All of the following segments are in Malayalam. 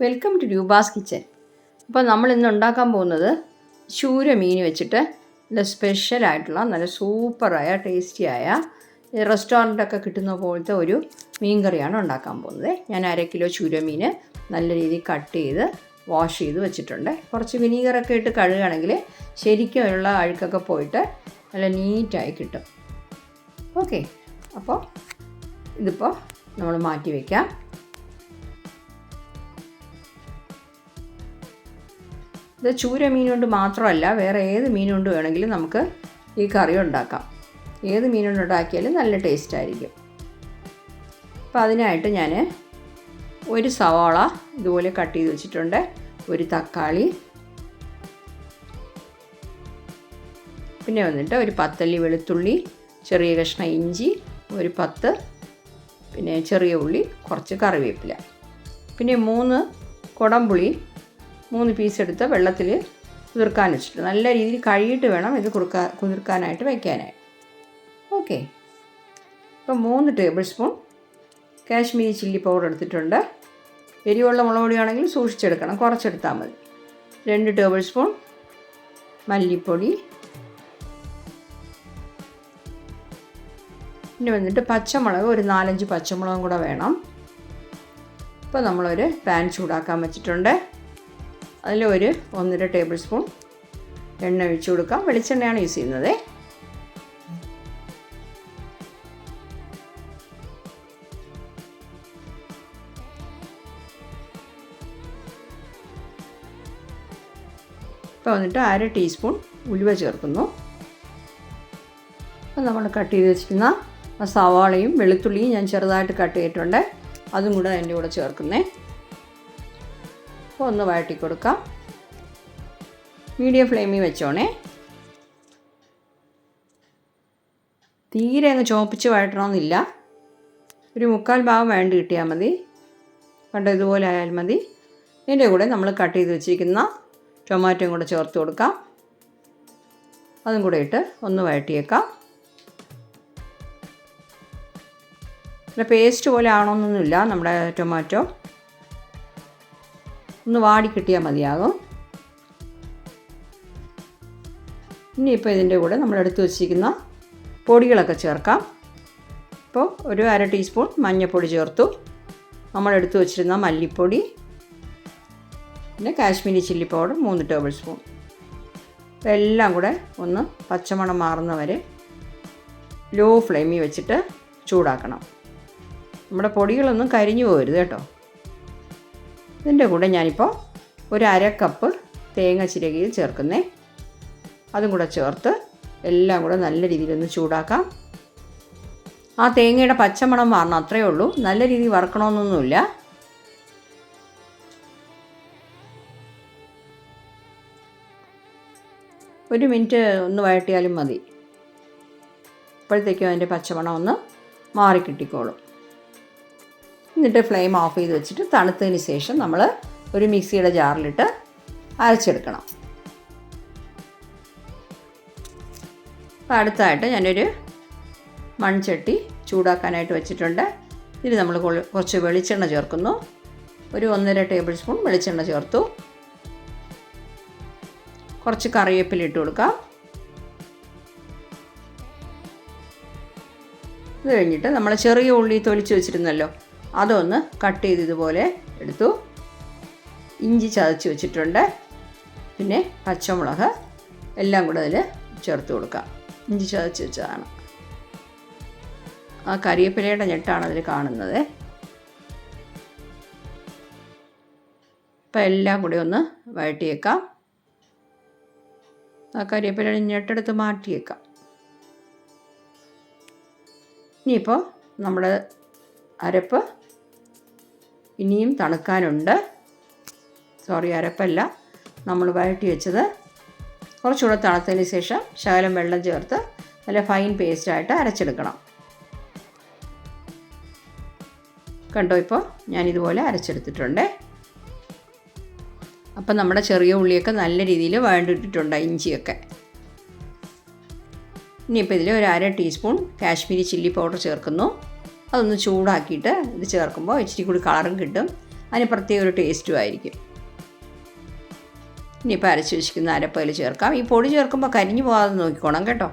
വെൽക്കം ടു രൂപാസ് കിച്ചൻ അപ്പോൾ നമ്മൾ ഇന്ന് ഉണ്ടാക്കാൻ പോകുന്നത് ചൂര മീൻ വെച്ചിട്ട് നല്ല സ്പെഷ്യലായിട്ടുള്ള നല്ല സൂപ്പറായ ടേസ്റ്റിയായ റെസ്റ്റോറന്റൊക്കെ കിട്ടുന്ന പോലത്തെ ഒരു മീൻ കറിയാണ് ഉണ്ടാക്കാൻ പോകുന്നത്. ഞാൻ അര കിലോ ചൂര മീൻ നല്ല രീതിയിൽ കട്ട് ചെയ്ത് വാഷ് ചെയ്ത് വെച്ചിട്ടുണ്ട്. കുറച്ച് വിനീഗറൊക്കെ ഇട്ട് കഴുകുകയാണെങ്കിൽ ശരിക്കും അതിനുള്ള അഴുക്കൊക്കെ പോയിട്ട് നല്ല നീറ്റായി കിട്ടും. ഓക്കെ അപ്പോൾ ഇതിപ്പോൾ നമ്മൾ മാറ്റി വയ്ക്കാം ഇത് ചൂര മീൻ കൊണ്ട് മാത്രമല്ല വേറെ ഏത് മീൻ കൊണ്ട് വേണമെങ്കിലും നമുക്ക് ഈ കറി ഉണ്ടാക്കാം. ഏത് മീൻ കൊണ്ട് ഉണ്ടാക്കിയാലും നല്ല ടേസ്റ്റ് ആയിരിക്കും. അപ്പോൾ അതിനായിട്ട് ഞാൻ ഒരു സവാള ഇതുപോലെ കട്ട് ചെയ്ത് വെച്ചിട്ടുണ്ട്. ഒരു തക്കാളി. പിന്നെ വന്നിട്ട് ഒരു പത്തല്ലി വെളുത്തുള്ളി ചെറിയ കഷ്ണം ഇഞ്ചി ഒരു പത്ത് പിന്നെ ചെറിയ ഉള്ളി കുറച്ച് കറിവേപ്പില. പിന്നെ മൂന്ന് കുടംപുളി മൂന്ന് പീസ് എടുത്ത് വെള്ളത്തിൽ കുതിർക്കാൻ വെച്ചിട്ട് നല്ല രീതിയിൽ കഴുകിയിട്ട് വേണം ഇത് കുറുക്കാ കുതിർക്കാനായിട്ട് വയ്ക്കാനായിട്ട് ഓക്കെ ഇപ്പോൾ മൂന്ന് tablespoon Kashmiri chilli powder എടുത്തിട്ടുണ്ട്. എരിവുള്ള മുളക് പൊടിയാണെങ്കിൽ സൂക്ഷിച്ചെടുക്കണം. കുറച്ചെടുത്താൽ മതി. രണ്ട് ടേബിൾ സ്പൂൺ മല്ലിപ്പൊടി. പിന്നെ വന്നിട്ട് പച്ചമുളക് ഒരു നാലഞ്ച് പച്ചമുളകും കൂടെ വേണം. ഇപ്പോൾ നമ്മളൊരു പാൻ ചൂടാക്കാൻ വെച്ചിട്ടുണ്ട്. അതിൽ ഒരു ഒന്നര ടേബിൾ സ്പൂൺ എണ്ണ ഒഴിച്ചു കൊടുക്കാം. വെളിച്ചെണ്ണയാണ് യൂസ് ചെയ്യുന്നത്. ഇപ്പോൾ വന്നിട്ട് അര ടീസ്പൂൺ ഉലുവ ചേർക്കുന്നു. അപ്പോൾ നമ്മൾ കട്ട് ചെയ്ത് വെച്ചിരുന്ന ആ സവാളയും വെളുത്തുള്ളിയും ഞാൻ ചെറുതായിട്ട് കട്ട് ചെയ്തിട്ടുണ്ട്. അതും കൂടെ അതിന്റെ കൂടെ ചേർക്കുന്നേ. അപ്പോൾ ഒന്ന് വഴട്ടി കൊടുക്കാം. മീഡിയം ഫ്ലെയിമിൽ വെച്ചോണേ. തീരെ അങ്ങ് ചോപ്പിച്ച് വഴട്ടണമെന്നില്ല ഒരു മുക്കാൽ ഭാഗം വേണ്ടി കിട്ടിയാൽ മതി. കണ്ട ഇതുപോലെ ആയാൽ മതി. ഇതിന്റെ കൂടെ നമ്മൾ കട്ട് ചെയ്ത് വെച്ചിരിക്കുന്ന ടൊമാറ്റോയും കൂടെ ചേർത്ത് കൊടുക്കാം. അതും കൂടെ ഇട്ട് ഒന്ന് വഴട്ടിയേക്കാം പിന്നെ പേസ്റ്റ് പോലെ ആവണമെന്നൊന്നുമില്ല നമ്മുടെ ടൊമാറ്റോ. ഒന്ന് വാടി കിട്ടിയാൽ മതിയാകും. ഇനിയിപ്പോൾ ഇതിന്റെ കൂടെ നമ്മൾ എടുത്തു വച്ചിരിക്കുന്ന പൊടികളൊക്കെ ചേർക്കാം. ഇപ്പോൾ ഒരു അര ടീസ്പൂൺ മഞ്ഞൾപ്പൊടി ചേർത്തു. നമ്മൾ എടുത്തു വച്ചിരുന്ന മല്ലിപ്പൊടി പിന്നെ കാശ്മീരി ചില്ലി പൗഡർ മൂന്ന് ടേബിൾ സ്പൂൺ. എല്ലാം കൂടെ ഒന്ന് പച്ചമണം മാറുന്നവരെ ലോ ഫ്ലെയിമിൽ വെച്ചിട്ട് ചൂടാക്കണം. നമ്മുടെ പൊടികളൊന്നും കരിഞ്ഞു പോകരുത് കേട്ടോ. ഇതിന്റെ കൂടെ ഞാനിപ്പോൾ ഒരു അര കപ്പ് തേങ്ങ ചിരകിയിൽ ചേർക്കുന്നേ. അതും കൂടെ ചേർത്ത് എല്ലാം കൂടെ നല്ല രീതിയിലൊന്ന് ചൂടാക്കാം. ആ തേങ്ങയുടെ പച്ചമണം മാറണം അത്രയേ ഉള്ളൂ. നല്ല രീതിയിൽ വറക്കണമെന്നൊന്നുമില്ല. ഒരു മിനിറ്റ് ഒന്ന് വഴട്ടിയാലും മതി. അപ്പോഴത്തേക്കും അതിന്റെ പച്ചമണം ഒന്ന് മാറി കിട്ടിക്കോളും എന്നിട്ട് ഫ്ലെയിം ഓഫ് ചെയ്ത് വെച്ചിട്ട് തണുത്തതിന് ശേഷം നമ്മൾ ഒരു മിക്സിയുടെ ജാറിലിട്ട് അരച്ചെടുക്കണം. അപ്പോൾ അടുത്തായിട്ട് ഞാനൊരു മൺചട്ടി ചൂടാക്കാനായിട്ട് വെച്ചിട്ടുണ്ട്. ഇതിൽ നമ്മൾ കുറച്ച് വെളിച്ചെണ്ണ ചേർക്കുന്നു. ഒരു ഒന്നര ടേബിൾ സ്പൂൺ വെളിച്ചെണ്ണ ചേർത്തു. കുറച്ച് കറിവേപ്പില ഇട്ട് കൊടുക്കാം. ഇത് കഴിഞ്ഞിട്ട് നമ്മൾ ചെറിയ ഉള്ളി തൊലിച്ച് വെച്ചിരുന്നല്ലോ അതൊന്ന് കട്ട് ചെയ്ത് ഇതുപോലെ എടുത്തു. ഇഞ്ചി ചതച്ച് വെച്ചിട്ടുണ്ട്. പിന്നെ പച്ചമുളക് എല്ലാം കൂടെ അതിൽ ചേർത്ത് കൊടുക്കാം. ഇഞ്ചി ചതച്ച് വെച്ചതാണ്. ആ കരിയേപ്പിലയുടെ ഞെട്ടാണ് അതിൽ കാണുന്നത്. ഇപ്പം എല്ലാം കൂടി ഒന്ന് വഴട്ടിയേക്കാം ആ കരിയേപ്പിലയുടെ ഞെട്ടെടുത്ത് മാറ്റിയേക്കാം. ഇനിയിപ്പോൾ നമ്മുടെ അരപ്പ്. ഇനിയും തണുക്കാനുണ്ട്. സോറി അരപ്പല്ല. നമ്മൾ വഴറ്റി വെച്ചത്. കുറച്ചുകൂടെ തണുത്തതിന് ശേഷം ശകലം വെള്ളം ചേർത്ത് നല്ല ഫൈൻ പേസ്റ്റായിട്ട് അരച്ചെടുക്കണം. കണ്ടോ ഇപ്പോൾ ഞാനിതുപോലെ അരച്ചെടുത്തിട്ടുണ്ട്. അപ്പം നമ്മുടെ ചെറിയ ഉള്ളിയൊക്കെ നല്ല രീതിയിൽ വഴണ്ടിട്ടിട്ടുണ്ട് ഇഞ്ചിയൊക്കെ. ഇനിയിപ്പോൾ ഇതിൽ ഒരു അര ടീസ്പൂൺ കാശ്മീരി ചില്ലി പൗഡർ ചേർക്കുന്നു. അതൊന്ന് ചൂടാക്കിയിട്ട് ഇത് ചേർക്കുമ്പോൾ ഇച്ചിരി കൂടി കളറും കിട്ടും. അതിന് പ്രത്യേക ഒരു ടേസ്റ്റും ആയിരിക്കും. ഇനിയിപ്പോൾ അരച്ച് വെച്ചിരിക്കുന്ന അരപ്പയിൽ ചേർക്കാം. ഈ പൊടി ചേർക്കുമ്പോൾ കരിഞ്ഞു പോകാതെ നോക്കിക്കോണം കേട്ടോ.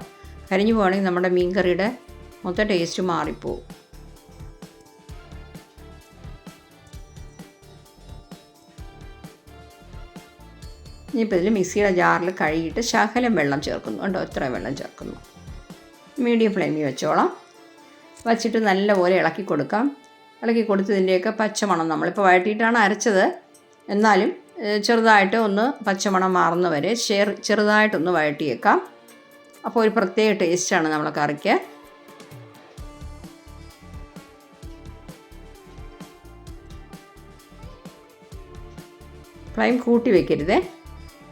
കരിഞ്ഞു പോകണമെങ്കിൽ നമ്മുടെ മീൻ കറിയുടെ മൊത്തം ടേസ്റ്റ് മാറിപ്പോവും. ഇനിയിപ്പോൾ ഇതിൽ മിക്സിയുടെ ജാറിൽ കഴുകിയിട്ട് ശകലം വെള്ളം ചേർക്കുന്നു. കേട്ടോ ഇത്രയും വെള്ളം ചേർക്കുന്നു. മീഡിയം ഫ്ലെയിമിൽ വെച്ചോളാം. വച്ചിട്ട് നല്ലപോലെ ഇളക്കി കൊടുക്കാം. ഇളക്കി കൊടുത്തതിന്റെയൊക്കെ പച്ചമണം നമ്മളിപ്പോൾ വഴറ്റിയിട്ടാണ് അരച്ചത്. എന്നാലും ചെറുതായിട്ട് ഒന്ന് പച്ചമണം മാറുന്ന വരെ ചെറു ചെറുതായിട്ടൊന്ന് വഴറ്റിയേക്കാം. അപ്പോൾ ഒരു പ്രത്യേക ടേസ്റ്റാണ് നമ്മളെ കറിക്ക്. ഫ്ലെയിം കൂട്ടി വെക്കരുതേ.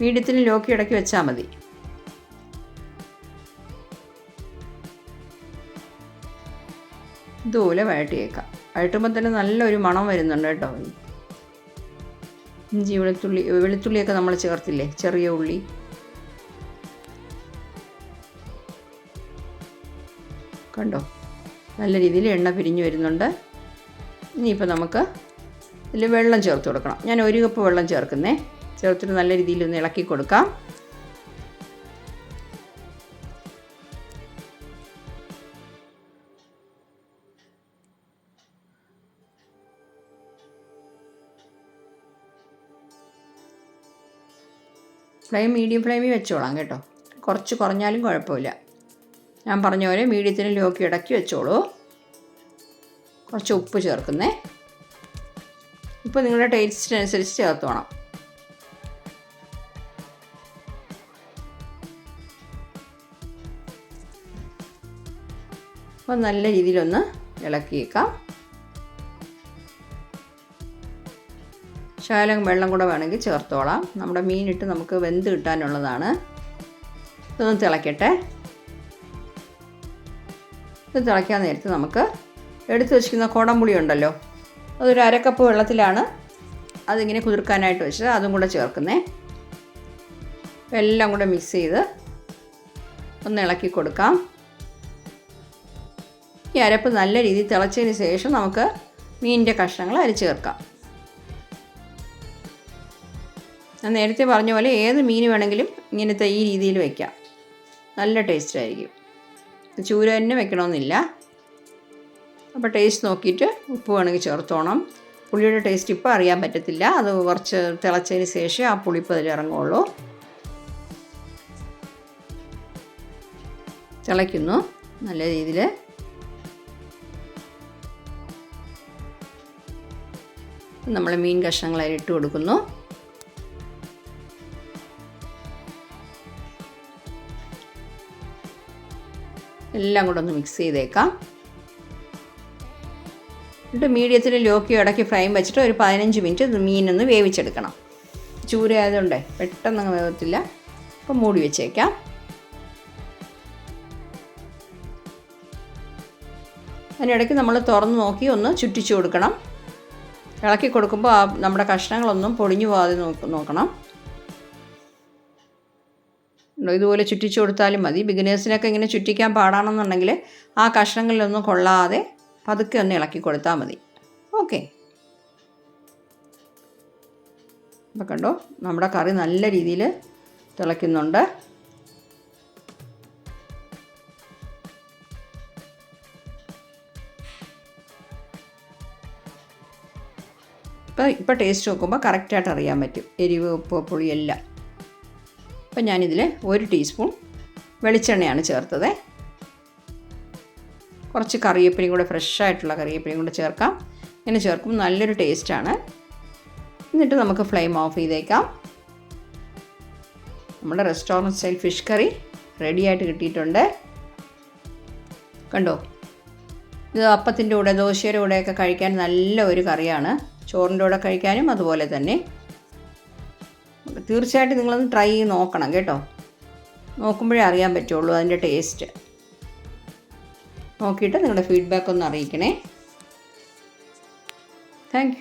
മീഡിയത്തിന് ലോക്കി ഇടയ്ക്ക് വെച്ചാൽ മതി. ഇതുപോലെ വഴട്ടിയേക്കാം. വഴട്ടുമ്പോൾ തന്നെ നല്ലൊരു മണം വരുന്നുണ്ട് കേട്ടോ. ഇഞ്ചി വെളുത്തുള്ളി വെളുത്തുള്ളിയൊക്കെ നമ്മൾ ചേർത്തില്ലേ? ചെറിയ ഉള്ളി. കണ്ടോ? നല്ല രീതിയിൽ എണ്ണ പിരിഞ്ഞു വരുന്നുണ്ട്. ഇനിയിപ്പോൾ നമുക്ക് ഇതിൽ വെള്ളം ചേർത്ത് കൊടുക്കണം. ഞാൻ ഒരു കപ്പ് വെള്ളം ചേർക്കുന്നേ. ചേർത്തിട്ട് നല്ല രീതിയിൽ ഒന്ന് ഇളക്കി കൊടുക്കാം. ഫ്ലെയിം മീഡിയം ഫ്ലെയിമിൽ വെച്ചോളാം കേട്ടോ. കുറച്ച് കുറഞ്ഞാലും കുഴപ്പമില്ല. ഞാൻ പറഞ്ഞ പോലെ മീഡിയത്തിന് ലോക്കി ഇടക്കി വെച്ചോളൂ. കുറച്ച് ഉപ്പ് ചേർക്കുന്നേ. ഉപ്പ് നിങ്ങളുടെ ടേസ്റ്റിനനുസരിച്ച് ചേർത്ത് വേണം. അപ്പോൾ നല്ല രീതിയിലൊന്ന് ഇളക്കിയേക്കാം. ശകലം വെള്ളം കൂടെ വേണമെങ്കിൽ ചേർത്തോളാം. നമ്മുടെ മീനിട്ട് നമുക്ക് വെന്ത് കിട്ടാനുള്ളതാണ്. ഇതൊന്ന് തിളയ്ക്കട്ടെ ഇത് തിളയ്ക്കാൻ നേരത്ത് നമുക്ക് എടുത്തു വെച്ചിരിക്കുന്ന കുടംപുളി ഉണ്ടല്ലോ അതൊരു അരക്കപ്പ് വെള്ളത്തിലാണ് അതിങ്ങനെ കുതിർക്കാനായിട്ട് വെച്ചത്. അതും കൂടെ ചേർക്കുന്നേ. എല്ലാം കൂടെ മിക്സ് ചെയ്ത് ഒന്ന് ഇളക്കി കൊടുക്കാം. ഈ അരപ്പ് നല്ല രീതിയിൽ തിളച്ചതിന് ശേഷം നമുക്ക് മീനിന്റെ കഷ്ണങ്ങൾ അരിച്ച് ചേർക്കാം. ഞാൻ നേരത്തെ പറഞ്ഞ പോലെ ഏത് മീൻ വേണമെങ്കിലും ഇങ്ങനത്തെ ഈ രീതിയിൽ വയ്ക്കാം നല്ല ടേസ്റ്റ് ആയിരിക്കും. ചൂര തന്നെ വെക്കണമെന്നില്ല. അപ്പോൾ ടേസ്റ്റ് നോക്കിയിട്ട് ഉപ്പ് വേണമെങ്കിൽ ചേർത്തോണം. പുളിയുടെ ടേസ്റ്റ് ഇപ്പോൾ അറിയാൻ പറ്റത്തില്ല. അത് കുറച്ച് തിളച്ചതിന് ശേഷം ആ പുളിപ്പ് അതിൽ ഇറങ്ങുള്ളൂ. തിളയ്ക്കുന്നു നല്ല രീതിയിൽ. നമ്മൾ മീൻ കഷ്ണങ്ങൾ ഇട്ട് കൊടുക്കുന്നു. എല്ലാം കൂടെ ഒന്ന് മിക്സ് ചെയ്തേക്കാം. എന്നിട്ട് മീഡിയത്തിൽ ലോക്കി ഇടയ്ക്ക് ഫ്രൈം വെച്ചിട്ട് ഒരു പതിനഞ്ച് മിനിറ്റ് മീനൊന്ന് വേവിച്ചെടുക്കണം. ചൂര ആയതുകൊണ്ടേ പെട്ടെന്ന് വേവത്തില്ല. അപ്പം മൂടി വെച്ചേക്കാം. അതിനിടയ്ക്ക് നമ്മൾ തുറന്ന് നോക്കി ഒന്ന് ചുറ്റിച്ചു കൊടുക്കണം. ഇളക്കി കൊടുക്കുമ്പോൾ നമ്മുടെ കഷ്ണങ്ങളൊന്നും പൊടിഞ്ഞു പോകാതെ നോക്കണം. ഇതുപോലെ ചുറ്റിച്ചു കൊടുത്താലും മതി. ബിഗിനേഴ്സിനൊക്കെ ഇങ്ങനെ ചുറ്റിക്കാൻ പാടാണെന്നുണ്ടെങ്കിൽ ആ കഷ്ണങ്ങളിലൊന്നും കൊള്ളാതെ പതുക്കെ ഒന്ന് ഇളക്കി കൊടുത്താൽ മതി. ഓക്കെ. അപ്പം കണ്ടോ? നമ്മുടെ കറി നല്ല രീതിയിൽ തിളയ്ക്കുന്നുണ്ട്. ഇപ്പം ഇപ്പം ടേസ്റ്റ് നോക്കുമ്പോൾ കറക്റ്റായിട്ട് അറിയാൻ പറ്റും. എരിവ് ഉപ്പ് പുളി എല്ലാം അപ്പം ഞാനിതിൽ ഒരു ടീസ്പൂൺ വെളിച്ചെണ്ണയാണ് ചേർത്തത്. കുറച്ച് കറിവേപ്പിലയും കൂടെ ഫ്രഷായിട്ടുള്ള കറിവേപ്പിലയും കൂടെ ചേർക്കാം. ഇങ്ങനെ ചേർക്കുമ്പോൾ നല്ലൊരു ടേസ്റ്റാണ്. എന്നിട്ട് നമുക്ക് ഫ്ലെയിം ഓഫ് ചെയ്തേക്കാം. നമ്മുടെ restaurant style fish curry ready ആയിട്ട് കിട്ടിയിട്ടുണ്ട്. കണ്ടോ? ഇത് അപ്പത്തിന്റെ കൂടെ ദോശയുടെ കൂടെയൊക്കെ കഴിക്കാൻ നല്ല ഒരു കറിയാണ്. ചോറിന്റെ കൂടെ കഴിക്കാനും അതുപോലെ തന്നെ. തീർച്ചയായിട്ടും നിങ്ങളൊന്ന് ട്രൈ ചെയ്ത് നോക്കണം കേട്ടോ. നോക്കുമ്പോഴേ അറിയാൻ പറ്റുള്ളൂ അതിന്റെ ടേസ്റ്റ് നോക്കിയിട്ട് നിങ്ങളുടെ ഫീഡ്ബാക്ക് ഒന്ന് അറിയിക്കണേ. താങ്ക്